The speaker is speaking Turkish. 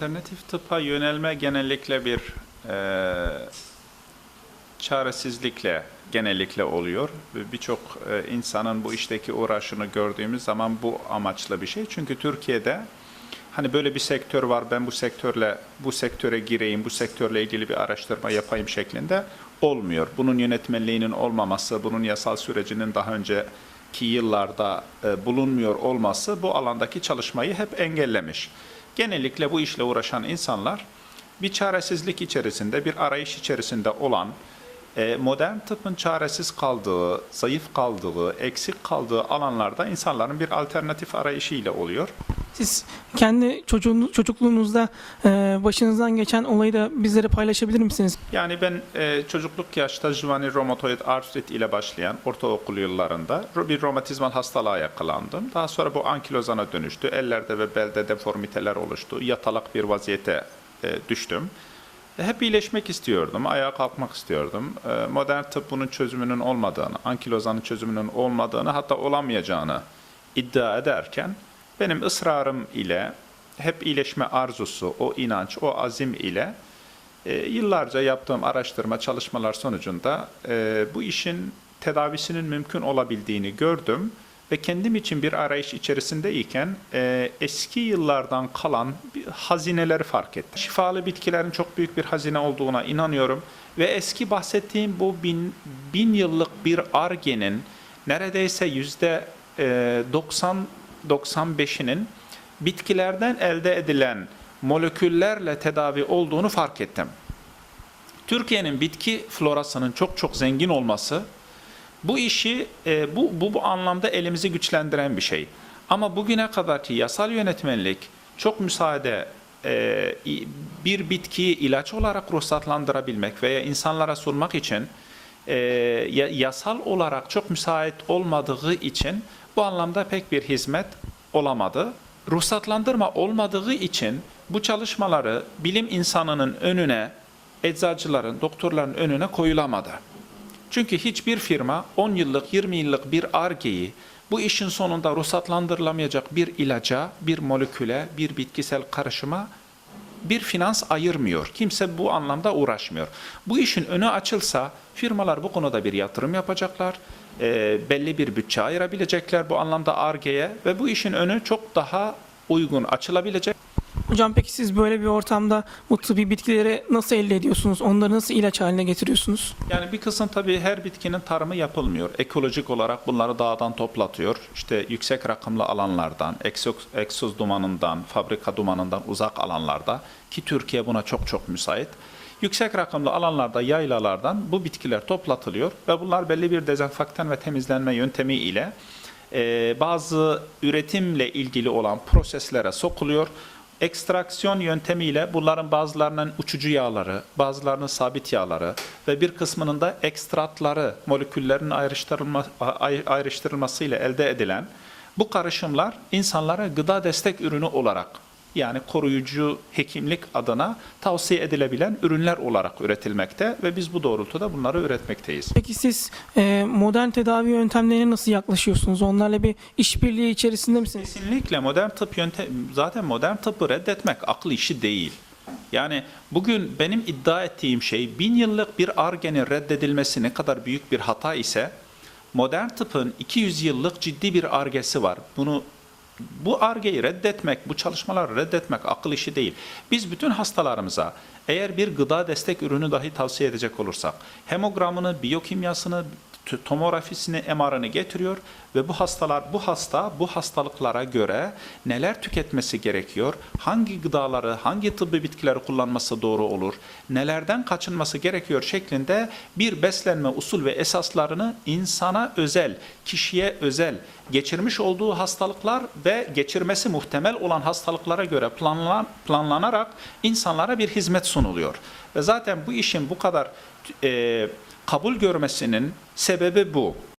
Alternatif tıpa yönelme genellikle bir e, çaresizlikle genellikle oluyor. Ve Birçok e, insanın bu işteki uğraşını gördüğümüz zaman bu amaçlı bir şey. Çünkü Türkiye'de hani böyle bir sektör var ben bu sektörle bu sektöre gireyim, bu sektörle ilgili bir araştırma yapayım şeklinde olmuyor. Bunun yönetmenliğinin olmaması, bunun yasal sürecinin daha önceki yıllarda e, bulunmuyor olması bu alandaki çalışmayı hep engellemiş. Genellikle bu işle uğraşan insanlar bir çaresizlik içerisinde, bir arayış içerisinde olan, e, modern tıbbın çaresiz kaldığı, zayıf kaldığı, eksik kaldığı alanlarda insanların bir alternatif arayışı ile oluyor. Siz kendi çocuğunuz, çocukluğunuzda e, başınızdan geçen olayı da bizlere paylaşabilir misiniz? Yani ben e, çocukluk yaşta Giovanni Romatoid artrit ile başlayan ortaokul yıllarında bir romatizmal hastalığa yakalandım. Daha sonra bu ankilozana dönüştü. Ellerde ve belde deformiteler oluştu. Yatalak bir vaziyete e, düştüm. E, Hep iyileşmek istiyordum, ayağa kalkmak istiyordum. E, Modern tıp bunun çözümünün olmadığını, ankilozanın çözümünün olmadığını, hatta olamayacağını iddia ederken benim ısrarım ile hep iyileşme arzusu, o inanç, o azim ile e, yıllarca yaptığım araştırma çalışmalar sonucunda e, bu işin tedavisinin mümkün olabildiğini gördüm ve kendim için bir arayış içerisindeyken e, eski yıllardan kalan hazineleri fark ettim. Şifalı bitkilerin çok büyük bir hazine olduğuna inanıyorum ve eski bahsettiğim bu bin, bin yıllık bir argenin neredeyse yüzde e, 90 95'inin bitkilerden elde edilen moleküllerle tedavi olduğunu fark ettim. Türkiye'nin bitki florasının çok çok zengin olması bu işi e, bu, bu bu anlamda elimizi güçlendiren bir şey. Ama bugüne kadarki yasal yönetmenlik çok müsaade e, bir bitkiyi ilaç olarak ruhsatlandırabilmek veya insanlara sunmak için e, yasal olarak çok müsait olmadığı için bu anlamda pek bir hizmet olamadı. Ruhsatlandırma olmadığı için bu çalışmaları bilim insanının önüne, eczacıların, doktorların önüne koyulamadı. Çünkü hiçbir firma 10 yıllık, 20 yıllık bir argeyi bu işin sonunda ruhsatlandırılamayacak bir ilaca, bir moleküle, bir bitkisel karışıma bir finans ayırmıyor. Kimse bu anlamda uğraşmıyor. Bu işin önü açılsa firmalar bu konuda bir yatırım yapacaklar. e, belli bir bütçe ayırabilecekler bu anlamda argeye ve bu işin önü çok daha uygun açılabilecek. Hocam peki siz böyle bir ortamda bu tıbbi bitkileri nasıl elde ediyorsunuz? Onları nasıl ilaç haline getiriyorsunuz? Yani bir kısım tabii her bitkinin tarımı yapılmıyor. Ekolojik olarak bunları dağdan toplatıyor. İşte yüksek rakımlı alanlardan, egzoz, egzoz dumanından, fabrika dumanından uzak alanlarda ki Türkiye buna çok çok müsait. Yüksek rakımlı alanlarda, yaylalardan bu bitkiler toplatılıyor ve bunlar belli bir dezenfektan ve temizlenme yöntemi ile e, bazı üretimle ilgili olan proseslere sokuluyor. Ekstraksiyon yöntemiyle bunların bazılarının uçucu yağları, bazılarının sabit yağları ve bir kısmının da ekstratları, moleküllerin ayrıştırılma, ay- ayrıştırılmasıyla elde edilen bu karışımlar insanlara gıda destek ürünü olarak yani koruyucu hekimlik adına tavsiye edilebilen ürünler olarak üretilmekte ve biz bu doğrultuda bunları üretmekteyiz. Peki siz e, modern tedavi yöntemlerine nasıl yaklaşıyorsunuz? Onlarla bir işbirliği içerisinde misiniz? Kesinlikle modern tıp yöntem zaten modern tıbbı reddetmek akıl işi değil. Yani bugün benim iddia ettiğim şey bin yıllık bir argenin reddedilmesi ne kadar büyük bir hata ise modern tıpın 200 yıllık ciddi bir argesi var. Bunu bu argeyi reddetmek, bu çalışmaları reddetmek akıl işi değil. Biz bütün hastalarımıza eğer bir gıda destek ürünü dahi tavsiye edecek olursak hemogramını, biyokimyasını, tomografisini, MR'ını getiriyor ve bu hastalar bu hasta bu hastalıklara göre neler tüketmesi gerekiyor? Hangi gıdaları, hangi tıbbi bitkileri kullanması doğru olur? Nelerden kaçınması gerekiyor şeklinde bir beslenme usul ve esaslarını insana özel, kişiye özel geçirmiş olduğu hastalıklar ve geçirmesi muhtemel olan hastalıklara göre planlan, planlanarak insanlara bir hizmet sunuluyor. Ve zaten bu işin bu kadar e, kabul görmesinin sebebi bu.